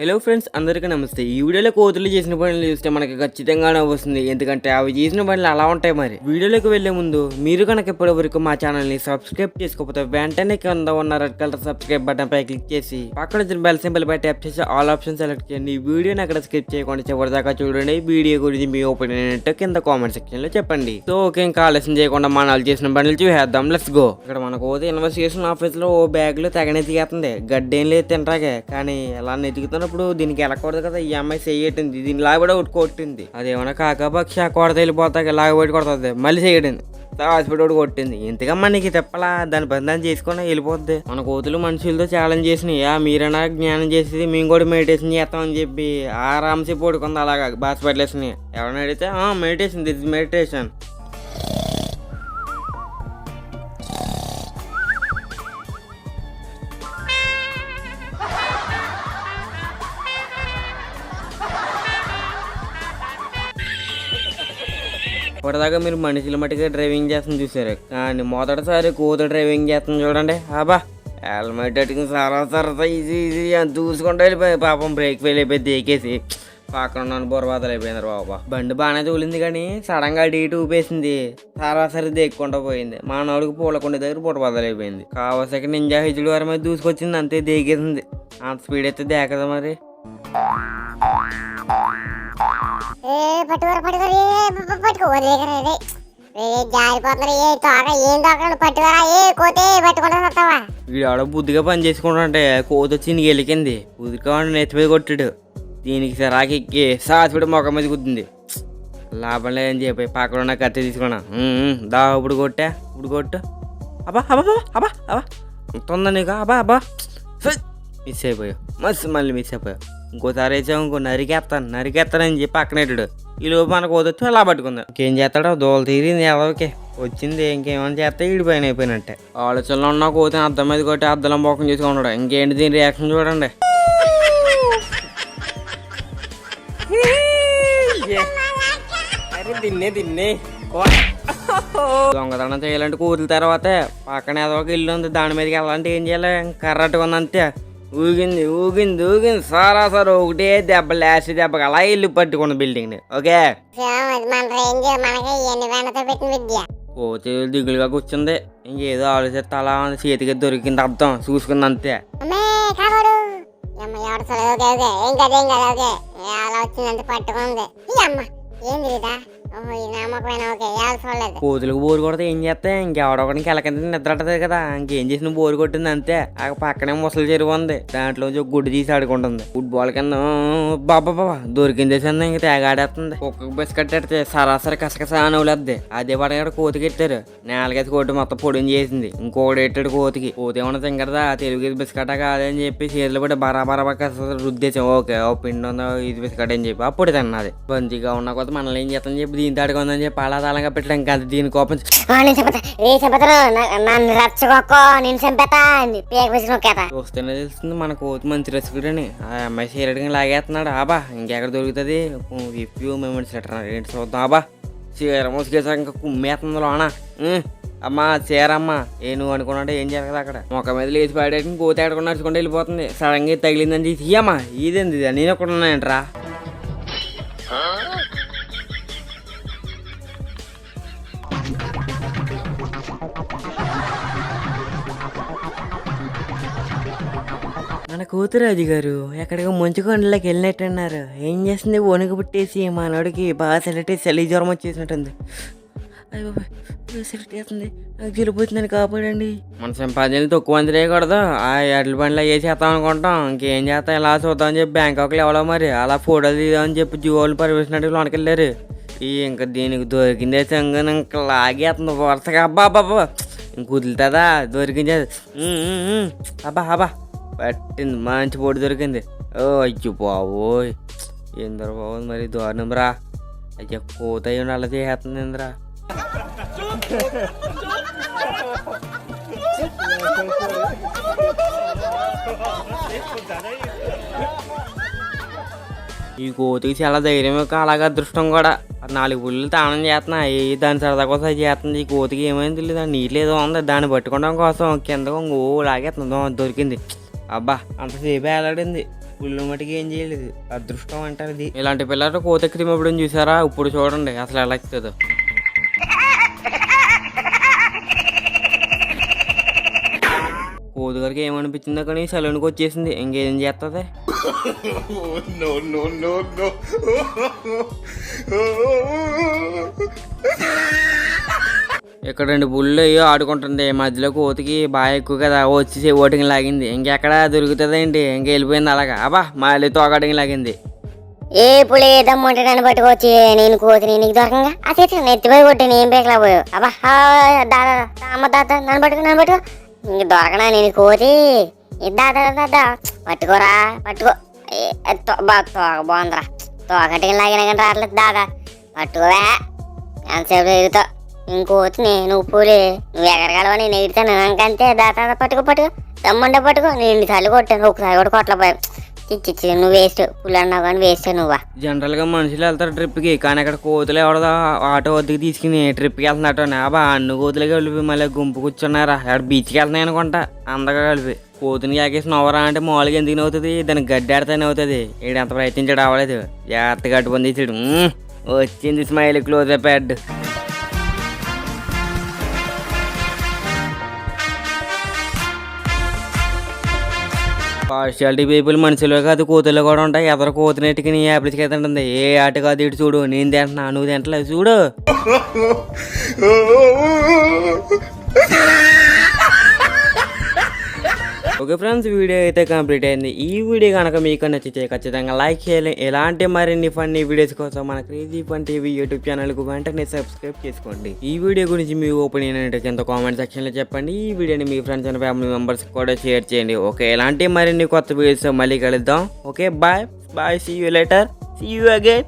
Hello friends అందరికీ నమస్తే. ఈ వీడియోలో కోతులు చేసిన పనులు చూస్తే మనకి ఖచ్చితంగా వస్తుంది. ఎందుకంటే అవి చేసిన పనులు అలా ఉంటాయి మరి. వీడియోలోకి వెళ్ళే ముందు మీరు కనుక ఇప్పటి వరకు మా ఛానల్ని సబ్స్క్రైబ్ చేసుకోకపోతే వెంటనే కింద ఉన్న రెడ్ కలర్ సబ్స్క్రైబ్ బటన్ పై క్లిక్ చేసి పక్కన వచ్చిన బెల్ సింబల్ పై ట్యాప్ చేసి ఆల్ ఆప్షన్ సెలెక్ట్ చేయండి. ఈ వీడియోని అక్కడ స్కిప్ చేయకుండా చివరిదాకా చూడండి. వీడియో గురించి మీ ఒపీనియన్ ఏంటో కింద కామెంట్ సెక్షన్లో చెప్పండి. సో ఓకే ఇంకా ఆలస్యం చేయకుండా మన చేసిన పనులు చూసేద్దాం. లెట్స్ గో ఇక్కడ మనకు పోతే ఇన్వెస్టిగేషన్ ఆఫీస్లో ఓ బ్యాగ్లో తెగనెతికేస్తుంది గడ్డేం లేదు తింటాగే కానీ ఎలా నెతుకుతున్నప్పుడు దీనికి వెళ్ళకూడదు కదా ఈ అమ్మాయి చెయ్యటింది దీని లాగబడి ఒకటి కొట్టింది. అదేమన్నా కాకపక్ష కొడత వెళ్ళిపోతాక లాగబడి కొడుతుంది. మళ్ళీ చేయడింది హాస్పిటల్ ఒకటి కొట్టింది. ఇంతగా మనకి తిప్పలా దాని పని దాన్ని చేసుకుని వెళ్ళిపోద్ది. మన కోతులు మనుషులతో ఛాలెంజ్ చేసినాయి? ఆ మీరైనా జ్ఞానం చేసేది? మేము కూడా మెడిటేషన్ చేస్తామని చెప్పి ఆరామ్సే పడుకుంది అలాగా బాధపడలేసినాయి ఎవరైనా అడిగితే మెడిటేషన్ దిస్ మెడిటేషన్ ఇప్పటిదాకా మీరు మనుషుల మట్టిగా డ్రైవింగ్ చేస్తాను చూసారు కానీ మొదటిసారి కూత డ్రైవింగ్ చేస్తాను చూడండి. అబ్బా హెల్మెట్ అట్టుకుని సరా సరదా ఈజీ ఈజీ అని చూసుకుంటూ వెళ్ళిపోయి పాపం బ్రేక్ ఫెయిల్ అయిపోయి దేకేసి పక్కన ఉన్న బుర్రబాదలు అయిపోయింది బాబా. బండి బాగానే తూలింది కానీ సడన్గా అటు ఇటు ఊపేసింది. సరాసరి దేక్కుండా పోయింది. మా నాడుగు పూలకొండ దగ్గర బుర్రబాదలు అయిపోయింది. కావసకి నింజా హిజులు వారి మీద దూసుకొచ్చింది. అంతే దేకేసింది. అంత స్పీడ్ అయితే దేకదా మరి. ఏ పట్టుకోరు పట్టుకోరు ఏ పట్టుకో రే జారిపోతున్నారు. ఏ తోక ఏం తోకలు? పట్టుకోరా ఏ కోతే పట్టుకుంటా వస్తావా? వీడు ఆడ బుద్ధిగా పని చేసుకుంటుంటే కోత వచ్చి నీకు ఎలికింది బుద్ధిగా నెత్తి మీద కొట్టాడు. దీనికి సరాకి ఎక్కి సాసిపడి మొఖం మీద గుద్దింది. లాభం లేదని చెప్పి పక్కన ఉన్న కత్తి తీసుకున్నా. దా ఇప్పుడు కొట్టా ఇప్పుడు కొట్టు. అబ్బా అబ్బా అబ్బా అబ్బా తొందర నీకు? అబ్బా అబ్బా. మిస్ అయిపోయావు. మస్తు మళ్ళీ మిస్ అయిపోయావు. ఇంకోసారి వేసావు ఇంకో నరికేస్తాను నరికేస్తానని చెప్పి పక్కనెట్టాడు ఈ లోపు మనకు వదొచ్చు అలా పట్టుకుందాం. ఇంకేం చేస్తాడో దోల తీరింది ఎలాకే వచ్చింది. ఇంకేమైనా చేస్తే ఈడి పైన అయిపోయినట్టే. ఆలోచనలో ఉన్న కోతి అద్దం మీద కొట్టి అద్దలం చేసుకుని చేసుకున్నాడు ఇంకేంటి దీని రియాక్షన్ చూడండి. తిన్నే తిన్నే దొంగతనం చేయాలంటే కూతుల తర్వాత పక్కన ఏదో ఒక ఇల్లు ఉంది. దాని మీదకి వెళ్ళాలంటే ఏం చేయాలి? కర్రట్టుకుంది అంతే. ఊగింది ఊగింది ఊగింది. సారా సార్ ఒకటే దెబ్బ లాస్ట్ దెబ్బకి అలా ఇల్లు పట్టుకున్న బిల్డింగ్ ఓకే? కోతి దిగులుగా కూర్చుంది. ఇంకేదో ఆలోచిస్తే అలా చేతికి దొరికింది అర్థం చూసుకుంది అంతే. పట్టుకుంది. ఏంది కోతులకు బోరు కొడితే ఏం చేస్తే ఇంకెవడొకడికి కెలకింద నిద్రటది కదా. ఇంకేం చేసిన బోరు కొట్టింది అంతే. ఆ పక్కనే ముసలి చెరువు ఉంది. దాంట్లో గుడ్డు తీసి ఆడుకుంటుంది. ఫుట్బాల్ కింద బాబా బాబా దొరికింది చిన్న ఇంక తేగాడేస్తుంది కుక్క బిస్కెట్ ఎడితే సరాసరి కసకస నవ్వులేద్ది అదే పడగాడు కోతికి ఎట్టారు నేలకైతే కోటి మొత్తం పొడిని చేసింది. ఇంకోటి ఎట్టాడు కోతికి. కోతి ఏమన్నా తింగరదా? తెలుగు బిస్కెట్ కాదని చెప్పి చేతులు పడి బరాబరా కస రుద్దేశాం. ఓకే ఓ పిండి ఉందో? ఇది బిస్కెట్ అని చెప్పి అప్పుడు తిన్నది. బంతిగా ఉన్న కొత్త మనల్ని ఏం చేస్తాం చెప్పి దీని తాడుకుందని చెప్పి అలా తలంగా పెట్టడం ఇంకా అది దీని కోపం ఆ, నేను చంపుతా ఏ చంపుతాను నా- నన్ను రచ్చగొక్కో నేను చంపేతా పేక పిచ్చి నొక్కేతా. చూస్తేనే తెలుస్తుంది మన కోతి మంచి రసికుడని. ఆ అమ్మాయి చీరడికి లాగేస్తున్నాడు. ఆబా ఇంకెక్కడ దొరుకుతుంది? ఫ్యూ మెమెంట్స్ ఏంటి చూద్దాం ఆబా. చీర మోసుకేసాక ఇంకా కుమ్మేస్తుంది లోన. ఉం. అమ్మా చీరమ్మా ఏ నువ్వు అనుకున్నాడు ఏం జరగదు అక్కడ. మొక్క మీద లేచి పాడేటి కోతి ఆడుకుని నడుచుకుంటూ వెళ్ళిపోతుంది. సడన్గా తగిలిందని తీసి "ఇయ్యమ్మా ఇదేంది ఇది? నేను ఒకటి ఉన్నాయంట్రా మన కూతురాజు గారు. ఎక్కడికో మంచు కొండలోకి వెళ్ళినట్టున్నారు. ఏం చేస్తుంది? వణుకు పుట్టేసి మనోడికి బాగా సెలెక్ట్ చలి జ్వరం వచ్చేసినట్టుంది. అయ్యో సెలెక్ట్ చేస్తుంది. నాకు జరిపోతుందని కాపాడండి. మన సంపాదనలు తక్కువ మంది రేయకూడదు ఆ ఎడ్ల బండ్లు అయ్యే చేస్తాం అనుకుంటాం. ఇంకేం చేస్తాం? ఇలా చూద్దాం అని చెప్పి బ్యాంకాక్లో ఎవడో మరి. అలా ఫోటోలు తీద్దామని చెప్పి జీవోలు పర్మిషన్ లోనకెళ్ళారు ఈ ఇంకా దీనికి దొరికిందే సంగతి ఇంకా లాగేస్తుంది. వరుసగా అబ్బా అబ్బా ఇంక వదులుతుందా? దొరికింది. అబ్బా అబ్బా. పట్టింది. మంచి పొడి దొరికింది. ఓ అయ్యో బాబోయ్. ఇందర బాబు మరి దారుణం రా. అయ్యా కోత అయ్యి అలా చేస్తుంది ఇందరా. ఈ కోతికి చాలా ధైర్యం యొక్క అలాగే అదృష్టం కూడా. నాలుగు పుల్లు తానం చేస్తున్నా. ఏ దాని సరదా కోసం అది చేస్తుంది. ఈ కోతికి ఏమైంది తెలియదు నీళ్ళు ఏదో ఉంది. దాన్ని పట్టుకోవడం కోసం కిందకు ఓ లాగేస్తుంది. దొరికింది. అబ్బా! అంతసేపు వేలాడింది పుల్లు మటుకి ఏం చేయలేదు. అదృష్టం అంటారు ఇది ఇలాంటి పిల్లలు కోతెక్కి తిమ్మప్పుడు చూసారా? ఇప్పుడు చూడండి అసలు ఎలా ఎక్కుతుందో. కోతి గారికి ఏమనిపించిందో కానీ సెలవునికి వచ్చేసింది. ఇంకేం చేస్తుంది no, no, no, no. ఇక్కడ రెండు బుళ్ళు అయ్యో ఆడుకుంటుంది మధ్యలో కోతికి బాగా ఎక్కువ కదా వచ్చి ఓటింగ్ లాగింది. ఇంకెక్కడ దొరుకుతుందేంటి ఇంక వెళ్ళిపోయింది అలాగా. అబ్బా మళ్ళీ తోకటింగ్ లాగింది. ఏ పులి దమ్ముంటే నన్ను పట్టుకొచ్చి నేను కోతిని నీకు దొరకంగా? ఆ చేతి నెత్తిపోయి కొట్టి నేను బేకలేకపోయావు అబ్బా దాదా అమ్మ తాత నన్ను పట్టుకో నన్ను పట్టుకో. ఇంక దొరకనా నేను కోతి? దాదా దాదా పట్టుకోరా పట్టుకో. ఏ, తో- తోక బాగుందిరా. తోకటి లాగిన కానీ రావట్లేదు దాదా పట్టుకోవా. ఎంతసేపు ఎగుతావు ఇంకోతిని నేను పూలి నువ్వు ఎగరగలవని నేను ఎగుతాను ఇంకంతే దాదా పట్టుకో పట్టుకో. దమ్ముంటే పట్టుకో. నేను తల్లి కొట్టాను. ఒకసారి కూడా కొట్టలేకపోయావు చిచ్చి నువ్వు వేస్ట్. పులి అన్నావు కానీ వేస్ట్ నువ్వా? జనరల్గా మనుషులు వెళ్తారు ట్రిప్కి కానీ అక్కడ కోతులు ఎవడదో? ఆటో వద్దకు తీసుకుని ట్రిప్కి వెళ్తున్నట్టు అబ్బా అన్ని కోతులు కలిపి మళ్ళీ గుంపు కూర్చున్నారా? అక్కడ బీచ్కి వెళ్తున్నాయి అనుకుంటా. అందగా కలిపి. కోతుని కాకేసి నవ్వరా అంటే మామూలుగా ఎందుకు అవుతుంది దానికి గడ్డి ఆడితేనే అవుతుంది ఈడు ఎంత ప్రయత్నించాడు అవ్వలేదు. జాగ్రత్త అటు పొందించాడు వచ్చింది smile close up partiality people మనుషులు కాదు కోతులు కూడా ఉంటాయి. ఎదరు కోతినెట్టుకి నీ యాపిల్స్కి అయితే ఉంటుంది? ఏ ఆట కాదు ఇటు చూడు నేను తింటున్నా నువ్వు తింటలేదు చూడు. ఓకే ఫ్రెండ్స్ వీడియో అయితే కంప్లీట్ అయింది. ఈ వీడియో కనుక మీకు నచ్చితే ఖచ్చితంగా లైక్ చేయాలి. ఎలాంటి మరిన్ని ఫన్నీ వీడియోస్ కోసం మన క్రేజీ ఫన్ టీవీ యూట్యూబ్ ఛానల్కు వెంటనే సబ్స్క్రైబ్ చేసుకోండి. ఈ వీడియో గురించి మీ ఒపీనియన్ అంటే కింద కామెంట్ సెక్షన్లో చెప్పండి. ఈ వీడియోని మీ ఫ్రెండ్స్ అండ్ ఫ్యామిలీ మెంబర్స్ కూడా షేర్ చేయండి. ఓకే ఎలాంటి మరిన్ని కొత్త వీడియోస్ మళ్ళీ కలుద్దాం. Okay bye bye see you later see you again